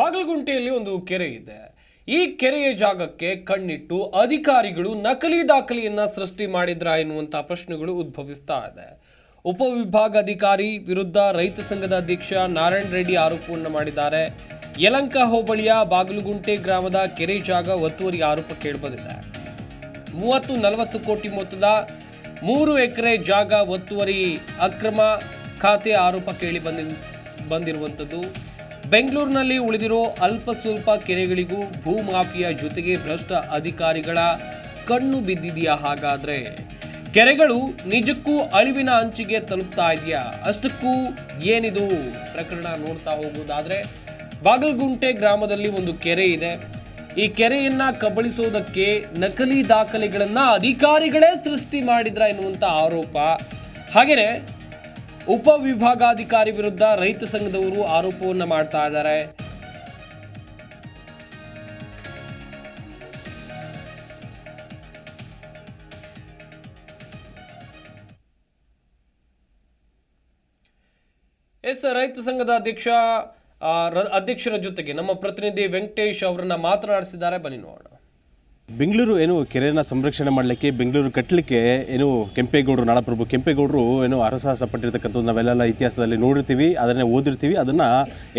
ಬಾಗಲಗುಂಟೆಯಲ್ಲಿ ಒಂದು ಕೆರೆ ಇದೆ. ಈ ಕೆರೆಯ ಜಾಗಕ್ಕೆ ಕಣ್ಣಿಟ್ಟು ಅಧಿಕಾರಿಗಳು ನಕಲಿ ದಾಖಲೆಯನ್ನು ಸೃಷ್ಟಿ ಮಾಡಿದ್ರ ಎನ್ನುವಂಥ ಪ್ರಶ್ನೆಗಳು ಉದ್ಭವಿಸ್ತಾ ಇದೆ. ಉಪವಿಭಾಗಾಧಿಕಾರಿ ವಿರುದ್ಧ ರೈತ ಸಂಘದ ಅಧ್ಯಕ್ಷ ನಾರಾಯಣ ರೆಡ್ಡಿ ಆರೋಪವನ್ನು ಮಾಡಿದ್ದಾರೆ. ಯಲಂಕ ಹೋಬಳಿಯ ಬಾಗಲಗುಂಟೆ ಗ್ರಾಮದ ಕೆರೆ ಜಾಗ ಒತ್ತುವರಿ ಆರೋಪ ಕೇಳಬಂದಿದೆ. ಮೂವತ್ತು ನಲವತ್ತು ಕೋಟಿ ಮೊತ್ತದ ಮೂರು ಎಕರೆ ಜಾಗ ಒತ್ತುವರಿ ಅಕ್ರಮ ಖಾತೆ ಆರೋಪ ಕೇಳಿ ಬಂದಿ ಬಂದಿರುವಂಥದ್ದು. ಬೆಂಗಳೂರಿನಲ್ಲಿ ಉಳಿದಿರೋ ಅಲ್ಪ ಸ್ವಲ್ಪ ಕೆರೆಗಳಿಗೂ ಭೂಮಾಫಿಯಾ ಜೊತೆಗೆ ಭ್ರಷ್ಟ ಅಧಿಕಾರಿಗಳ ಕಣ್ಣು ಬಿದ್ದಿದೆಯಾ ಹಾಗಾದ್ರೆ? ಕೆರೆಗಳು ನಿಜಕ್ಕೂ ಅಳಿವಿನ ಅಂಚಿಗೆ ತಲುಪ್ತಾ ಇದೆಯಾ? ಅಷ್ಟಕ್ಕೂ ಏನಿದು? ಪ್ರಕರಣ ನೋಡ್ತಾ ಹೋಗುವುದಾದ್ರೆ ಬಾಗಲಗುಂಟೆ ಗ್ರಾಮದಲ್ಲಿ ಒಂದು ಕೆರೆ ಇದೆ. ಈ ಕೆರೆಯನ್ನ ಕಬಳಿಸೋದಕ್ಕೆ ನಕಲಿ ದಾಖಲೆಗಳನ್ನ ಅಧಿಕಾರಿಗಳೇ ಸೃಷ್ಟಿ ಮಾಡಿದ್ರ ಎನ್ನುವಂಥ ಆರೋಪ. ಹಾಗೇನೆ ಉಪವಿಭಾಗಾಧಿಕಾರಿ ವಿರುದ್ಧ ರೈತ ಸಂಘದವರು ಆರೋಪವನ್ನು ಮಾಡ್ತಾ ಇದ್ದಾರೆ. ಎಸ್, ರೈತ ಸಂಘದ ಅಧ್ಯಕ್ಷ ಅಧ್ಯಕ್ಷರ ಜೊತೆಗೆ ನಮ್ಮ ಪ್ರತಿನಿಧಿ ವೆಂಕಟೇಶ್ ಅವರನ್ನ ಮಾತನಾಡಿಸಿದ್ದಾರೆ. ಬನ್ನಿ ನೋಡೋಣ. ಬೆಂಗಳೂರು ಏನು ಕೆರೆಯನ್ನು ಸಂರಕ್ಷಣೆ ಮಾಡಲಿಕ್ಕೆ, ಬೆಂಗಳೂರು ಕಟ್ಟಲಿಕ್ಕೆ ಏನು ಕೆಂಪೇಗೌಡರು, ನಾಡಪ್ರಭು ಕೆಂಪೇಗೌಡರು ಏನು ಅರಸಾಹಸ ಪಟ್ಟಿರ್ತಕ್ಕಂಥದ್ದು ನಾವೆಲ್ಲ ಇತಿಹಾಸದಲ್ಲಿ ನೋಡಿರ್ತೀವಿ, ಅದನ್ನೇ ಓದಿರ್ತೀವಿ, ಅದನ್ನು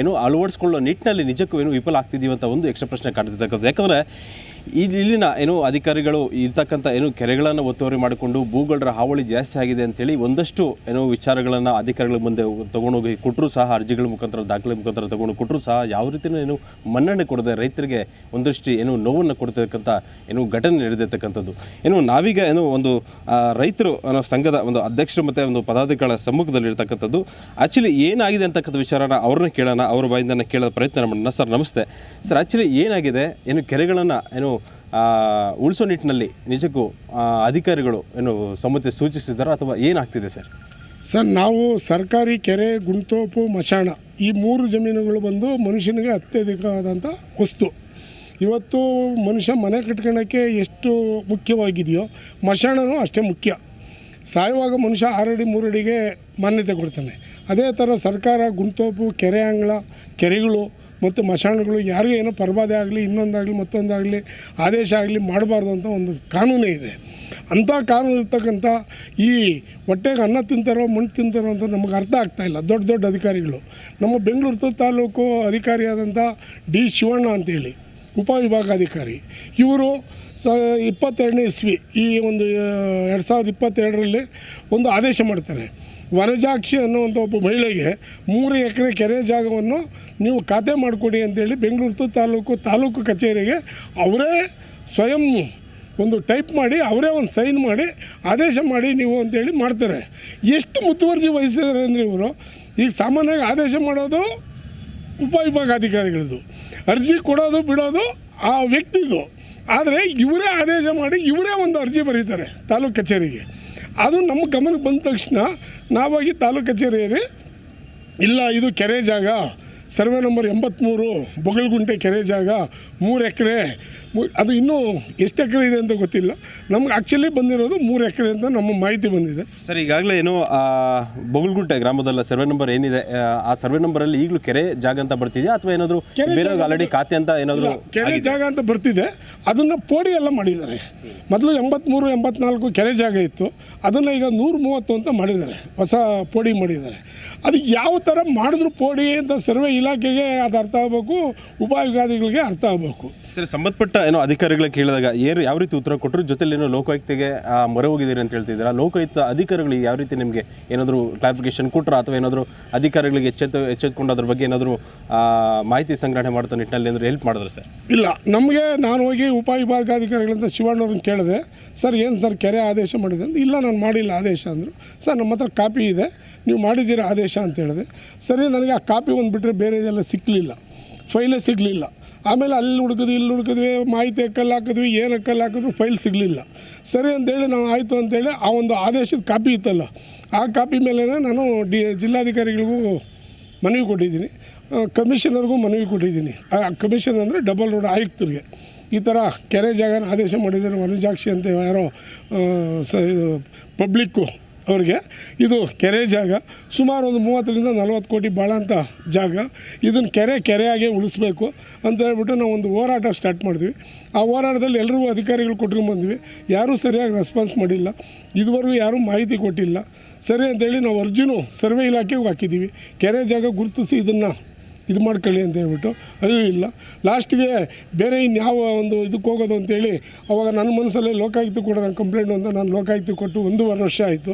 ಏನು ಅಳವಡಿಸ್ಕೊಳ್ಳೋ ನಿಟ್ಟಿನಲ್ಲಿ ನಿಜಕ್ಕೂ ಏನು ವಿಫಲ ಆಗ್ತಿದ್ದೀವಿ ಅಂತ ಒಂದು ಯಕ್ಷ ಪ್ರಶ್ನೆ ಕಾಡ್ತಿರ್ತಕ್ಕಂಥದ್ದು. ಯಾಕಂದರೆ ಇಲ್ಲಿನ ಏನು ಅಧಿಕಾರಿಗಳು ಇರ್ತಕ್ಕಂಥ ಏನು ಕೆರೆಗಳನ್ನು ಒತ್ತುವರಿ ಮಾಡಿಕೊಂಡು ಭೂಗಳರ ಹಾವಳಿ ಜಾಸ್ತಿ ಆಗಿದೆ ಅಂತೇಳಿ ಒಂದಷ್ಟು ಏನೋ ವಿಚಾರಗಳನ್ನು ಅಧಿಕಾರಿಗಳ ಮುಂದೆ ತೊಗೊಂಡೋಗಿ ಕೊಟ್ಟರು ಸಹ ಅರ್ಜಿಗಳ ಮುಖಾಂತರ, ದಾಖಲೆ ಮುಖಾಂತರ ತೊಗೊಂಡು ಕೊಟ್ಟರು ಸಹ ಯಾವ ರೀತಿಯೂ ಏನು ಮನ್ನಣೆ ಕೊಡದೆ ರೈತರಿಗೆ ಒಂದಷ್ಟು ಏನು ನೋವನ್ನು ಕೊಡ್ತಕ್ಕಂಥ ಏನು ಘಟನೆ ನಡೆದಿರ್ತಕ್ಕಂಥದ್ದು. ಏನು ನಾವೀಗ ಏನು ಒಂದು ರೈತರು ಅನ್ನೋ ಸಂಘದ ಒಂದು ಅಧ್ಯಕ್ಷರು ಮತ್ತು ಒಂದು ಪದಾಧಿಕಾರಿಗಳ ಸಮ್ಮುಖದಲ್ಲಿರ್ತಕ್ಕಂಥದ್ದು ಆ್ಯಕ್ಚುಲಿ ಏನಾಗಿದೆ ಅಂತಕ್ಕಂಥ ವಿಚಾರನ ಅವ್ರನ್ನ ಕೇಳೋಣ, ಅವ್ರ ಬಾಯಿಂದನ ಕೇಳೋ ಪ್ರಯತ್ನ ಮಾಡೋಣ. ಸರ್, ನಮಸ್ತೆ. ಸರ್ ಆ್ಯಕ್ಚುಲಿ ಏನಾಗಿದೆ? ಏನು ಕೆರೆಗಳನ್ನು ಏನು ಉಳಿಸೋ ನಿಟ್ಟಿನಲ್ಲಿ ನಿಜಕ್ಕೂ ಅಧಿಕಾರಿಗಳು ಏನು ಸಮ್ಮತಿ ಸೂಚಿಸಿದಾರೋ ಅಥವಾ ಏನಾಗ್ತಿದೆ ಸರ್? ಸರ್, ನಾವು ಸರ್ಕಾರಿ ಕೆರೆ ಗುಂಟೋಪು ಮಶಾಣ ಈ ಮೂರು ಜಮೀನುಗಳು ಬಂದು ಮನುಷ್ಯನಿಗೆ ಅತ್ಯಧಿಕವಾದಂಥ ವಸ್ತು. ಇವತ್ತು ಮನುಷ್ಯ ಮನೆ ಕಟ್ಕೊಳ್ಳೋಕ್ಕೆ ಎಷ್ಟು ಮುಖ್ಯವಾಗಿದೆಯೋ ಮಶಾಣನೂ ಅಷ್ಟೇ ಮುಖ್ಯ. ಸಾಯುವಾಗ ಮನುಷ್ಯ ಆರಡಿ ಮೂರಡಿಗೆ ಮಾನ್ಯತೆ ಕೊಡ್ತಾನೆ. ಅದೇ ಥರ ಸರ್ಕಾರ ಗುಂಟೋಪು ಕೆರೆ ಅಂಗಳ ಕೆರೆಗಳು ಮತ್ತು ಮಶಾಣಗಳು ಯಾರಿಗೂ ಏನೋ ಪರಬಾಧೆ ಆಗಲಿ, ಇನ್ನೊಂದಾಗಲಿ, ಮತ್ತೊಂದಾಗಲಿ ಆದೇಶ ಆಗಲಿ ಮಾಡಬಾರ್ದು ಅಂತ ಒಂದು ಕಾನೂನೇ ಇದೆ. ಅಂಥ ಕಾನೂನು ಇರ್ತಕ್ಕಂಥ ಈ ಹೊಟ್ಟೆಗೆ ಅನ್ನ ತಿಂತಾರೋ, ಮಣ್ಣು ತಿಂತಾರೋ ಅಂತ ನಮಗೆ ಅರ್ಥ ಆಗ್ತಾ ಇಲ್ಲ. ದೊಡ್ಡ ದೊಡ್ಡ ಅಧಿಕಾರಿಗಳು. ನಮ್ಮ ಬೆಂಗಳೂರು ತಾಲೂಕು ಅಧಿಕಾರಿಯಾದಂಥ ಡಿ ಶಿವಣ್ಣ ಅಂತೇಳಿ, ಉಪವಿಭಾಗಾಧಿಕಾರಿ. ಇವರು ಸ ಇಪ್ಪತ್ತೆರಡನೇ ಇಸ್ವಿ ಈ ಒಂದು ಎರಡು ಸಾವಿರದ ಇಪ್ಪತ್ತೆರಡರಲ್ಲಿ ಒಂದು ಆದೇಶ ಮಾಡ್ತಾರೆ. ವನಜಾಕ್ಷಿ ಅನ್ನುವಂಥ ಒಬ್ಬ ಮಹಿಳೆಗೆ ಮೂರು ಎಕರೆ ಕೆರೆ ಜಾಗವನ್ನು ನೀವು ಖಾತೆ ಮಾಡಿಕೊಡಿ ಅಂತೇಳಿ ಬೆಂಗಳೂರು ತಾಲೂಕು ತಾಲೂಕು ಕಚೇರಿಗೆ ಅವರೇ ಸ್ವಯಂ ಒಂದು ಟೈಪ್ ಮಾಡಿ, ಅವರೇ ಒಂದು ಸೈನ್ ಮಾಡಿ, ಆದೇಶ ಮಾಡಿ ನೀವು ಅಂತೇಳಿ ಮಾಡ್ತಾರೆ. ಎಷ್ಟು ಮುತುವರ್ಜಿ ವಹಿಸಿದ್ದಾರೆ ಅಂದರೆ ಇವರು, ಈಗ ಸಾಮಾನ್ಯವಾಗಿ ಆದೇಶ ಮಾಡೋದು ಉಪವಿಭಾಗಾಧಿಕಾರಿಗಳದು ಅರ್ಜಿ ಕೊಡೋದು, ಬಿಡೋದು ಆ ವ್ಯಕ್ತಿದು. ಆದರೆ ಇವರೇ ಆದೇಶ ಮಾಡಿ, ಇವರೇ ಒಂದು ಅರ್ಜಿ ಬರೀತಾರೆ ತಾಲೂಕು ಕಚೇರಿಗೆ. ಅದು ನಮ್ಮ ಗಮನಕ್ಕೆ ಬಂದ ತಕ್ಷಣ ನಾವಾಗಿ ತಾಲೂಕು ಕಚೇರಿಯಲ್ಲಿ, ಇಲ್ಲ, ಇದು ಕೆರೆ ಜಾಗ. ಸರ್ವೆ ನಂಬರ್ ಎಂಬತ್ತ್ಮೂರು ಬೊಗಳಗುಂಟೆ ಕೆರೆ ಜಾಗ, ಮೂರು ಎಕರೆ ಅದು ಇನ್ನೂ ಎಷ್ಟು ಎಕರೆ ಇದೆ ಅಂತ ಗೊತ್ತಿಲ್ಲ. ನಮ್ಗೆ ಆ್ಯಕ್ಚುಲಿ ಬಂದಿರೋದು ಮೂರು ಎಕರೆ ಅಂತ ನಮ್ಮ ಮಾಹಿತಿ ಬಂದಿದೆ. ಸರ್ ಈಗಾಗಲೇ ಏನು ಬೊಗಲ್ಗುಂಟೆ ಗ್ರಾಮದಲ್ಲ ಸರ್ವೆ ನಂಬರ್ ಏನಿದೆ ಆ, ಸರ್ವೆ ನಂಬರಲ್ಲಿ ಈಗಲೂ ಕೆರೆ ಜಾಗ ಅಂತ ಬರ್ತಿದೆಯಾ? ಅಥವಾ ಏನಾದರೂ ಬೇರೆ ಆಲ್ರೆಡಿ ಖಾತೆ ಅಂತ ಏನಾದರೂ ಕೆರೆ ಜಾಗ ಅಂತ ಬರ್ತಿದೆ. ಅದನ್ನು ಪೋಡಿ ಎಲ್ಲ ಮಾಡಿದ್ದಾರೆ. ಮೊದಲು ಎಂಬತ್ತ್ಮೂರು ಎಂಬತ್ನಾಲ್ಕು ಕೆರೆ ಜಾಗ ಇತ್ತು. ಅದನ್ನು ಈಗ ನೂರ ಮೂವತ್ತು ಅಂತ ಮಾಡಿದ್ದಾರೆ. ಹೊಸ ಪೋಡಿ ಮಾಡಿದ್ದಾರೆ. ಅದು ಯಾವ ಥರ ಮಾಡಿದ್ರು ಪೋಡಿ ಅಂತ ಸರ್ವೆ ಇಲಾಖೆಗೆ ಅದು ಅರ್ಥ ಆಗಬೇಕು ಉಪವಿಭಾಗಗಳಿಗೆ ಅರ್ಥ ಆಗಬೇಕು. ಸರಿ, ಸಂಬಂಧಪಟ್ಟ ಏನೋ ಅಧಿಕಾರಿಗಳ ಕೇಳಿದಾಗ ಏನು ಯಾವ ರೀತಿ ಉತ್ತರ ಕೊಟ್ಟರು ಜೊತೆಲಿ ಏನೋ ಲೋಕಾಯುಕ್ತಿಗೆ ಮೊರೆ ಹೋಗಿದ್ದೀರಿ ಅಂತ ಹೇಳ್ತಿದ್ದೀರಾ? ಲೋಕಾಯುಕ್ತ ಅಧಿಕಾರಿಗಳು ಯಾವ ರೀತಿ ನಿಮಗೆ ಏನಾದರೂ ಕ್ಲಾರಿಫಿಕೇಶನ್ ಕೊಟ್ಟರು ಅಥವಾ ಏನಾದರೂ ಅಧಿಕಾರಿಗಳಿಗೆ ಎಚ್ಚೆತ್ತು ಎಚ್ಚೆತ್ಕೊಂಡು ಅದ್ರ ಬಗ್ಗೆ ಏನಾದರೂ ಮಾಹಿತಿ ಸಂಗ್ರಹಣೆ ಮಾಡ್ತಾ ನಿಟ್ಟಿನಲ್ಲಿ ಏನಾದರೂ ಹೆಲ್ಪ್ ಮಾಡಿದ್ರು ಸರ್? ಇಲ್ಲ, ನಮಗೆ ನಾನು ಹೋಗಿ ಉಪವಿಭಾಗಾಧಿಕಾರಿಗಳಂತ ಶಿವಣ್ಣವ್ರನ್ನ ಕೇಳಿದೆ. ಸರ್, ಏನು ಸರ್ ಕೆರೆ ಆದೇಶ ಮಾಡಿದೆ? ಅಂತ ಇಲ್ಲ, ನಾನು ಮಾಡಿಲ್ಲ ಆದೇಶ ಅಂದರು. ಸರ್, ನಮ್ಮ ಹತ್ರ ಕಾಪಿ ಇದೆ. ನೀವು ಮಾಡಿದ್ದೀರಾ ಆದೇಶ? ಅಂತ ಹೇಳಿದೆ. ಸರಿ, ನನಗೆ ಆ ಕಾಪಿ ಒಂದು ಬೇರೆ ಇದೆಲ್ಲ ಸಿಕ್ಕಲಿಲ್ಲ ಫೈಲೇ ಸಿಗಲಿಲ್ಲ. ಆಮೇಲೆ ಅಲ್ಲಿ ಹುಡುಕಿದ್ವಿ ಇಲ್ಲಿ ಹುಡುಕಿದ್ವಿ ಮಾಹಿತಿ ಕಲ್ಲು ಹಾಕಿದ್ವಿ ಏನು ಕಲ್ಲು ಹಾಕಿದ್ರು ಫೈಲ್ ಸಿಗಲಿಲ್ಲ. ಸರಿ ಅಂತೇಳಿ ನಾವು ಆಯಿತು ಅಂತೇಳಿ ಆ ಒಂದು ಆದೇಶದ ಕಾಪಿ ಇತ್ತಲ್ಲ, ಆ ಕಾಪಿ ಮೇಲೆ ನಾನು ಡಿ, ಜಿಲ್ಲಾಧಿಕಾರಿಗಳಿಗೂ ಮನವಿ ಕೊಟ್ಟಿದ್ದೀನಿ. ಕಮಿಷನರ್ಗೂ ಮನವಿ ಕೊಟ್ಟಿದ್ದೀನಿ. ಆ ಕಮಿಷನ್ ಅಂದರೆ ಡಬಲ್ ರೋಡ್ ಆಯುಕ್ತರಿಗೆ. ಈ ಥರ ಕೆರೆ ಜಾಗನ ಆದೇಶ ಮಾಡಿದ್ದಾರೆ ಮನುಜಾಕ್ಷಿ ಅಂತ ಯಾರೋ ಸ ಪಬ್ಲಿಕ್ಕು ಅವ್ರಿಗೆ ಇದು ಕೆರೆ ಜಾಗ, ಸುಮಾರು ಒಂದು ಮೂವತ್ತರಿಂದ ನಲ್ವತ್ತು ಕೋಟಿ ಬಾಳಂಥ ಜಾಗ. ಇದನ್ನು ಕೆರೆ ಕೆರೆಯಾಗೆ ಉಳಿಸ್ಬೇಕು ಅಂತ ಹೇಳ್ಬಿಟ್ಟು ನಾವು ಒಂದು ಹೋರಾಟ ಸ್ಟಾರ್ಟ್ ಮಾಡಿದ್ವಿ. ಆ ಹೋರಾಟದಲ್ಲಿ ಎಲ್ಲರಿಗೂ ಅಧಿಕಾರಿಗಳು ಕೊಟ್ಕೊಂಡು ಬಂದ್ವಿ. ಯಾರೂ ಸರಿಯಾಗಿ ರೆಸ್ಪಾನ್ಸ್ ಮಾಡಿಲ್ಲ. ಇದುವರೆಗೂ ಯಾರೂ ಮಾಹಿತಿ ಕೊಟ್ಟಿಲ್ಲ. ಸರಿ ಅಂತೇಳಿ ನಾವು ಅರ್ಜಿನೂ ಸರ್ವೆ ಇಲಾಖೆಗೆ ಹಾಕಿದ್ದೀವಿ. ಕೆರೆ ಜಾಗ ಗುರುತಿಸಿ ಇದನ್ನು ಇದು ಮಾಡ್ಕೊಳ್ಳಿ ಅಂತ ಹೇಳ್ಬಿಟ್ಟು. ಅದು ಇಲ್ಲ. ಲಾಸ್ಟಿಗೆ ಬೇರೆ ಇನ್ಯಾವ ಒಂದು ಇದಕ್ಕೆ ಹೋಗೋದು ಅಂತೇಳಿ ಅವಾಗ ನನ್ನ ಮನಸ್ಸಲ್ಲೇ ಲೋಕಾಯುಕ್ತ ಕೂಡ ನಾನು ಕಂಪ್ಲೇಂಟ್ ಅಂತ ನಾನು ಲೋಕಾಯುಕ್ತ ಕೊಟ್ಟು ಒಂದೂವರೆ ವರ್ಷ ಆಯಿತು.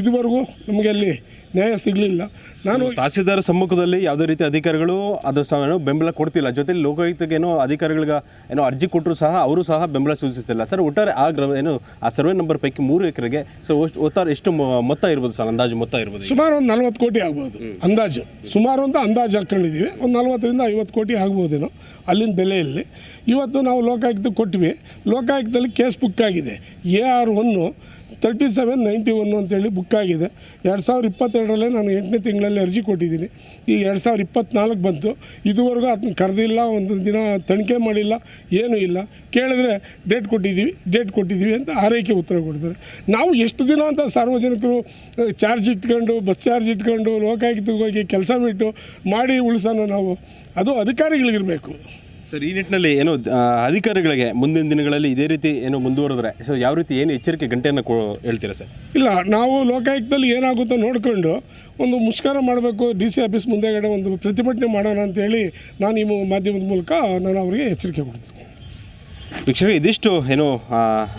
ಇದುವರೆಗೂ ನಮಗೆ ಅಲ್ಲಿ ನ್ಯಾಯ ಸಿಗಲಿಲ್ಲ. ನಾನು ತಹಸೀಲ್ದಾರ ಸಮ್ಮುಖದಲ್ಲಿ ಯಾವುದೇ ರೀತಿ ಅಧಿಕಾರಿಗಳು ಅದರ ಸಹ ಏನೋ ಬೆಂಬಲ ಕೊಡ್ತಿಲ್ಲ. ಜೊತೆಗೆ ಲೋಕಾಯುಕ್ತಕ್ಕೆ ಏನೋ ಅಧಿಕಾರಿಗಳಿಗೆ ಏನೋ ಅರ್ಜಿ ಕೊಟ್ಟರು ಸಹ ಅವರು ಸಹ ಬೆಂಬಲ ಸೂಚಿಸ್ತಿಲ್ಲ. ಸರ್ ಒಟ್ಟಾರೆ ಆ ಗ್ರ ಏನು ಆ ಸರ್ವೆ ನಂಬರ್ ಪೈಕಿ ಮೂರು ಎಕರೆಗೆ ಸರ್ ಒಷ್ಟು ಒಟ್ಟಾರೆ ಎಷ್ಟು ಮೊತ್ತ ಇರ್ಬೋದು ಸರ್ ಅಂದಾಜು ಮೊತ್ತ ಇರ್ಬೋದು ಸುಮಾರು ಒಂದು ನಲ್ವತ್ತು ಕೋಟಿ ಆಗ್ಬೋದು ಅಂದಾಜು. ಸುಮಾರು ಅಂತ ಅಂದಾಜು ಹಾಕ್ಕೊಂಡಿದ್ದೀವಿ ಒಂದು ನಲ್ವತ್ತರಿಂದ ಐವತ್ತು ಕೋಟಿ ಆಗ್ಬೋದೇನೋ ಅಲ್ಲಿನ ಬೆಲೆಯಲ್ಲಿ. ಇವತ್ತು ನಾವು ಲೋಕಾಯುಕ್ತಕ್ಕೆ ಕೊಟ್ವಿ. ಲೋಕಾಯುಕ್ತದಲ್ಲಿ ಕೇಸ್ ಬುಕ್ ಆಗಿದೆ. A R one thirty seven ninety one ಅಂತೇಳಿ ಬುಕ್ ಆಗಿದೆ. ಎರಡು ಸಾವಿರದ ಇಪ್ಪತ್ತೆರಡರಲ್ಲೇ ನಾನು ಎಂಟನೇ ತಿಂಗಳಲ್ಲಿ ಅರ್ಜಿ ಕೊಟ್ಟಿದ್ದೀನಿ. ಈಗ ಎರಡು ಸಾವಿರದ ಇಪ್ಪತ್ತ್ನಾಲ್ಕು ಬಂತು. ಇದುವರೆಗೂ ಅದನ್ನ ಕರೆದಿಲ್ಲ, ಒಂದು ದಿನ ತನಿಖೆ ಮಾಡಿಲ್ಲ, ಏನೂ ಇಲ್ಲ. ಕೇಳಿದ್ರೆ ಡೇಟ್ ಕೊಟ್ಟಿದ್ದೀವಿ ಡೇಟ್ ಕೊಟ್ಟಿದ್ದೀವಿ ಅಂತ ಆರೈಕೆ ಉತ್ತರ ಕೊಡ್ತಾರೆ. ನಾವು ಎಷ್ಟು ದಿನ ಅಂತ ಸಾರ್ವಜನಿಕರು ಚಾರ್ಜ್ ಇಟ್ಕೊಂಡು ಬಸ್ ಚಾರ್ಜ್ ಇಟ್ಕೊಂಡು ಲೋಕಾಯುಕ್ತಕ್ಕೆ ಹೋಗಿ ಕೆಲಸ ಬಿಟ್ಟು ಮಾಡಿ ಉಳಿಸೋಣ ನಾವು. ಅದು ಅಧಿಕಾರಿಗಳಿಗಿರಬೇಕು. ಸರ್ ಈ ನಿಟ್ಟಿನಲ್ಲಿ ಏನು ಅಧಿಕಾರಿಗಳಿಗೆ ಮುಂದಿನ ದಿನಗಳಲ್ಲಿ ಇದೇ ರೀತಿ ಏನು ಮುಂದುವರೆದ್ರೆ ಸೊ ಯಾವ ರೀತಿ ಏನು ಎಚ್ಚರಿಕೆ ಗಂಟೆಯನ್ನು ಕೊ ಹೇಳ್ತೀರಾ ಸರ್? ಇಲ್ಲ ನಾವು ಲೋಕಾಯುಕ್ತದಲ್ಲಿ ಏನಾಗುತ್ತೋ ನೋಡಿಕೊಂಡು ಒಂದು ಮುಷ್ಕರ ಮಾಡಬೇಕು ಡಿ ಸಿ ಆಫೀಸ್ ಮುಂದೆಗಡೆ ಒಂದು ಪ್ರತಿಭಟನೆ ಮಾಡೋಣ ಅಂತೇಳಿ ನಾನು ಈ ಮಾಧ್ಯಮದ ಮೂಲಕ ನಾನು ಅವರಿಗೆ ಎಚ್ಚರಿಕೆ ಕೊಡ್ತೀನಿ. ವೀಕ್ಷಕ ಇದಿಷ್ಟು ಏನು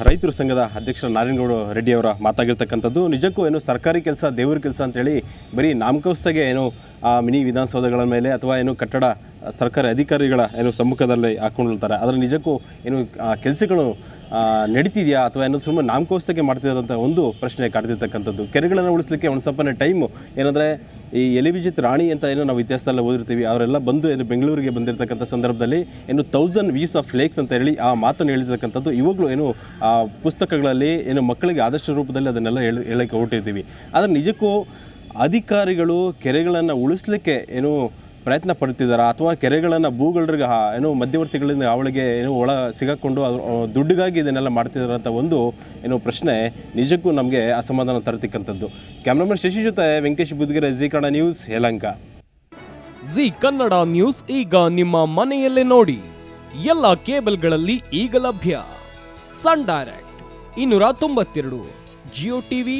ರೈತರ ಸಂಘದ ಅಧ್ಯಕ್ಷ ನಾರಾಯಣಗೌಡ ರೆಡ್ಡಿ ಅವರ ಮಾತಾಗಿರ್ತಕ್ಕಂಥದ್ದು. ನಿಜಕ್ಕೂ ಏನು ಸರ್ಕಾರಿ ಕೆಲಸ ದೇವ್ರ ಕೆಲಸ ಅಂತೇಳಿ ಬರೀ ನಾಮಕೋಸ್ತಾಗೆ ಏನು ಆ ಮಿನಿ ವಿಧಾನಸೌಧಗಳ ಮೇಲೆ ಅಥವಾ ಏನು ಕಟ್ಟಡ ಸರ್ಕಾರಿ ಅಧಿಕಾರಿಗಳ ಏನು ಸಮ್ಮುಖದಲ್ಲಿ ಹಾಕ್ಕೊಂಡಿರ್ತಾರೆ ಅದರ ನಿಜಕ್ಕೂ ಏನು ಕೆಲಸಗಳು ನಡೀತಿದೆಯಾ ಅಥವಾ ಏನು ಸುಮ್ಮನೆ ನಾಮಕೋಸ್ತಕ್ಕೆ ಮಾಡ್ತಿರೋಂಥ ಒಂದು ಪ್ರಶ್ನೆ ಕಾಡ್ತಿರ್ತಕ್ಕಂಥದ್ದು. ಕೆರೆಗಳನ್ನು ಉಳಿಸ್ಲಿಕ್ಕೆ ಒಂದು ಸ್ವಲ್ಪನೇ ಟೈಮು ಏನಂದರೆ ಈ ಎಲಿಬಿಜಿತ್ ರಾಣಿ ಅಂತ ಏನು ನಾವು ಇತಿಹಾಸದಲ್ಲಿ ಓದಿರ್ತೀವಿ. ಅವರೆಲ್ಲ ಬಂದು ಏನು ಬೆಂಗಳೂರಿಗೆ ಬಂದಿರತಕ್ಕಂಥ ಸಂದರ್ಭದಲ್ಲಿ ಏನು ತೌಸಂಡ್ ವೀಸ್ ಆಫ್ ಲೇಕ್ಸ್ ಅಂತ ಹೇಳಿ ಆ ಮಾತನ್ನು ಹೇಳಿರ್ತಕ್ಕಂಥದ್ದು. ಇವಾಗಲೂ ಏನು, ಆ ಪುಸ್ತಕಗಳಲ್ಲಿ ಏನು ಮಕ್ಕಳಿಗೆ ಆದಷ್ಟು ರೂಪದಲ್ಲಿ ಅದನ್ನೆಲ್ಲ ಹೇಳಿ, ಹೇಳಕ್ಕೆ ಹೊರಟಿರ್ತೀವಿ ಆದರೆ ನಿಜಕ್ಕೂ ಅಧಿಕಾರಿಗಳು ಕೆರೆಗಳನ್ನು ಉಳಿಸ್ಲಿಕ್ಕೆ ಏನು ಪ್ರಯತ್ನ ಪಡ್ತಿದ್ದಾರಾ ಅಥವಾ ಕೆರೆಗಳನ್ನು ಭೂಗಳರಿಗೆ ಏನು ಮಧ್ಯವರ್ತಿಗಳಿಂದ ಅವಳಿಗೆ ಏನು ಒಳ ಸಿಗಾಕೊಂಡು ಅದ್ರ ದುಡ್ಡಿಗಾಗಿ ಇದನ್ನೆಲ್ಲ ಮಾಡ್ತಿದ್ದಾರೆ ಅಂತ ಒಂದು, ಏನು ಪ್ರಶ್ನೆ ನಿಜಕ್ಕೂ ನಮಗೆ ಅಸಮಾಧಾನ ತರತಕ್ಕಂಥದ್ದು. ಕ್ಯಾಮ್ರಾಮನ್ ಶಶಿ ಜೊತೆ ವೆಂಕಟೇಶ್ ಬುದ್ಗಿರ, ಜಿ ಕನ್ನಡ ನ್ಯೂಸ್, ಯಲಂಕ. ಜಿ ಕನ್ನಡ ನ್ಯೂಸ್ ಈಗ ನಿಮ್ಮ ಮನೆಯಲ್ಲೇ ನೋಡಿ. ಎಲ್ಲ ಕೇಬಲ್ಗಳಲ್ಲಿ ಈಗ ಲಭ್ಯ. ಸನ್ ಡೈರೆಕ್ಟ್, ಇನ್ನೂರ ತೊಂಬತ್ತೆರಡು, ಜಿಯೋ ಟಿವಿ